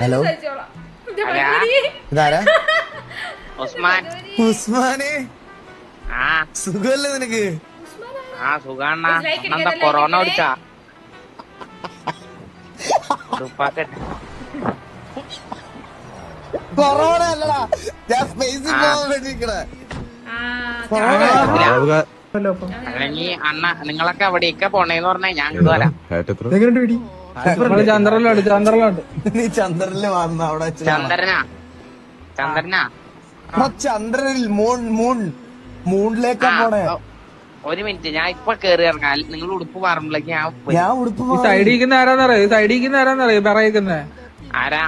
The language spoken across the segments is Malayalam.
ഹലോ? ഇതാരാ? ഉസ്മാൻ. ഉസ്മാനെ? ആ. സുഖല്ലേ നിനക്ക്? ആ സുഖാണ്. എന്താ കൊറോണ ഉപ്പാക്കട്ടെ കൊറോണ അല്ലടാ. ഞാൻ സ്പേസിൽ. പോകാൻ വേണ്ടിയിരിക്കണേ. ആ, അല്ലെങ്കിൽ അണ്ണ നിങ്ങളൊക്കെ അവിടേക്ക് പോണേന്ന് പറഞ്ഞാ ഞാൻ ഇങ്ങോട്ട് വരാം. ചന്ദ്രനിലുണ്ട് ചന്ദ്രനിലുണ്ട് നീ ചന്ദ്രനിൽ വന്ന അവിടെ ചന്ദ്രനാ ചന്ദ്രനാ. ചന്ദ്രനിൽ മൂൺ മൂൺ മൂണിലേക്കാ പോണേ. ഒരു മിനിറ്റ് ഞാൻ ഇപ്പൊ കേറി ഇറങ്ങാം. നിങ്ങൾ ഉടുപ്പ് മാറുമ്പോഴേക്ക് ഞാൻ ഉടുപ്പ് ഇരിക്കുന്ന ആരാന്നറിയോ ഇരിക്കുന്ന ആരാന്നറിയോ പറയിക്കുന്നേ ആരാ?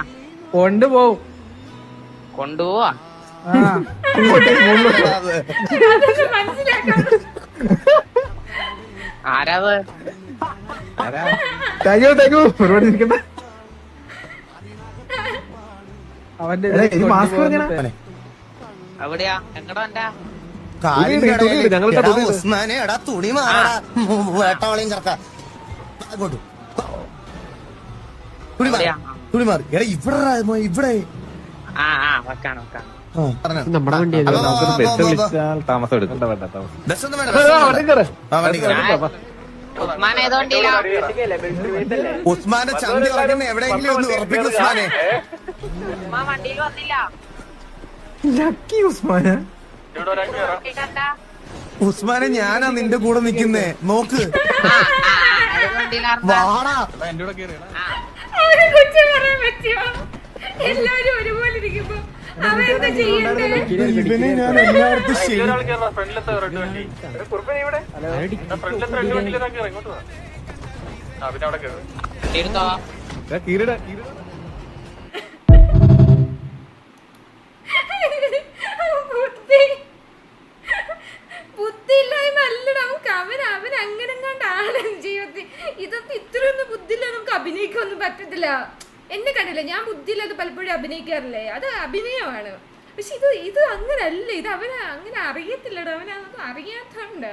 കൊണ്ട് പോവും കൊണ്ടുപോവാ. ആ ആരാത്? താങ്ക് യു താങ്ക് യു ഒരുപാട് ഇരിക്കട്ടെ. അവന്റെ എങ്ങടാ എന്റെ എടാ തുണി മാറടാ. വേട്ടവളയും കറക്ക തുണി മാറി എവിടെയാ? തുണി മാറി. എടാ ഇവിടെ ഇവിടെ. നമ്മുടെ വണ്ടി ബസ് വിളിച്ചാൽ താമസം എടുക്കണ്ട വേണ്ട താമസം. ബസ് ഒന്നും വേണ്ട, ഉസ്മാനെ ചന്തി ഉറങ്ങുന്ന എവിടെയെങ്കിലും ഒന്ന് ഉറപ്പിക്കും ഉസ്മാനെ. ഉസ്മാൻ വണ്ടിയിൽ വന്നില്ല. ലക്കി ഉസ്മാനെ? ഉസ്മാനെ ഞാനാ നിന്റെ കൂടെ നിക്കുന്നേ. നോക്ക്? വാടാ. ആ, അവനെ കുറ്റം എല്ലാവരും ഒരുപോലെ ഇരിക്കുമ്പോ അവൻ എന്താ ചെയ്യണ്ടേ? ഇവനെ ഞാൻ എല്ലായിടത്തും ശരി വണ്ടി. എടുത്തോ കീറിട കീറിട. ബുദ്ധി. ബുദ്ധിയില്ലായ്മ അല്ലടാ നമുക്ക് അവൻ അവൻ അങ്ങനെ കണ്ടാണ് ജീവിതത്തിൽ? ഇതൊക്കെ ഇത്രയൊന്നും ബുദ്ധിയില്ല നമുക്ക് അഭിനയിക്കൊന്നും പറ്റത്തില്ല. എന്നെ കണ്ടില്ല. ഞാൻ ബുദ്ധിയില്ലാതെ പലപ്പോഴും അഭിനയിക്കാറില്ലേ? അത് അഭിനയമാണ്. പക്ഷെ ഇത് ഇത് അങ്ങനല്ല. ഇത് അവന് അങ്ങനെ അറിയത്തില്ലടാ. അവനതൊന്നും അറിയാത്തോണ്ട്